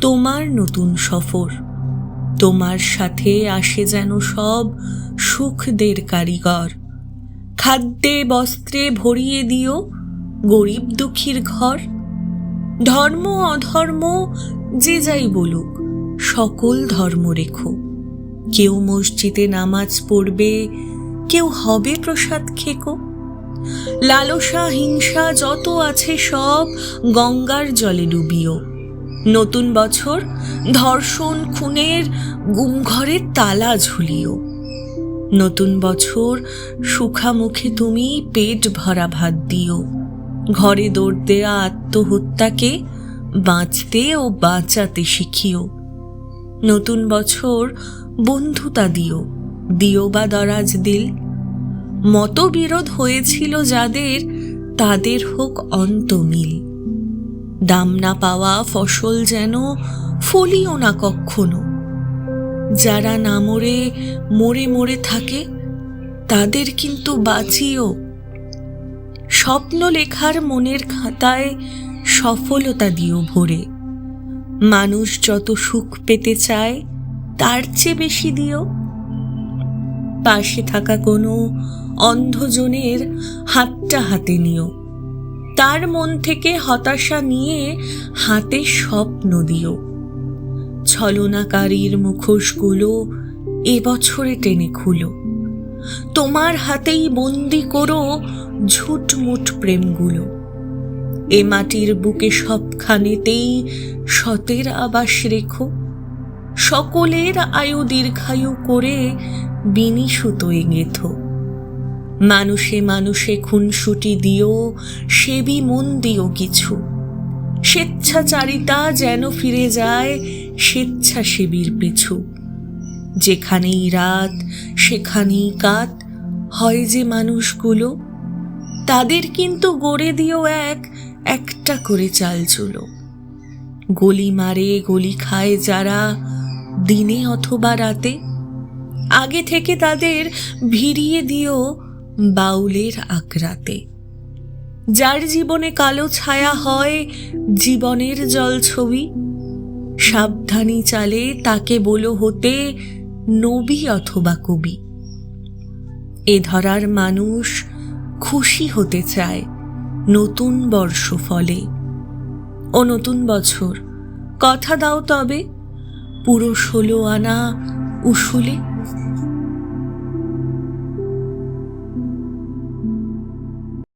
তোমার নতুন সফর। তোমার সাথে আসে যেন সব সুখদের কারিগর। খাদ্যে, বস্ত্রে ভরিয়ে দিও গরিব দুঃখীর ঘর। ধর্ম, অধর্ম, যে যাই বলুক, সকল ধর্ম রেখো। কেউ মসজিদে নামাজ পড়বে, কেউ হবে প্রসাদ খেকো। লালসা, হিংসা, যত আছে সব গঙ্গার জলে ডুবিও। নতুন বছর, ধর্ষণ, খুনের গুমঘরের তালা ঝুলিও। নতুন বছর সুখা মুখে তুমি পেট ভরা ভাত দিও। ঘরে দৌড় দেয়া আত্মহত্যাকে বাঁচতে ও বাঁচাতে শিখিও। নতুন বছর, বন্ধুতা দিও দিও বা দরাজ দিল। মতবিরোধ হয়েছিল যাদের, তাদের হোক অন্তমিল। দাম না পাওয়া ফসল যেন ফলিও না কখনো। যারা না মরে মরে মরে থাকে, তাদের কিন্তু বাঁচিও। স্বপ্ন লেখার মনের খাতায় সফলতা দিও ভরে। মানুষ যত সুখ পেতে চায়, তার চেয়ে বেশি দিও। পাশে থাকা কোনো অন্ধজনের হাতটা হাতে নিও। তার মন থেকে হতাশা নিয়ে হাতে স্বপ্ন দিও ছলনাকারীর মুখোশগুলো এবছরে টেনে খুলো। তোমার হাতেই বন্দি করো ঝুটমুট প্রেমগুলো। এ মাটির বুকে সবখানেতেই সতের আবাস রেখো। সকলের আয়ু দীর্ঘায়ু করে বিনি সুতোয় গেথো। মানুষে মানুষে খুনসুটি দিও, সেবি মন দিও কিছু। স্বেচ্ছাচারিতা যেন ফিরে যায়, স্বেচ্ছাসেবীর পিছু। যেখানেই রাত, সেখানেই কাত, হয় যে মানুষগুলো। তাদের কিন্তু গড়ে দিও এক, একটা করে চাল চুলো গলি মারে, গলি খায় যারা দিনে অথবা রাতে। আগে থেকে তাদের ভিড়িয়ে দিও বাউলের আকরাতে যার জীবনে কালো ছায়া হয়, জীবনের জল ছবি। সাবধানী চালে তাকে বলো হতে, নবী অথবা কবি। এ ধরার মানুষ খুশি হতে চায় নতুন বর্ষ ফলে ও নতুন বছর, কথা দাও তবে, পুরো ষোলো আনা উসুলে।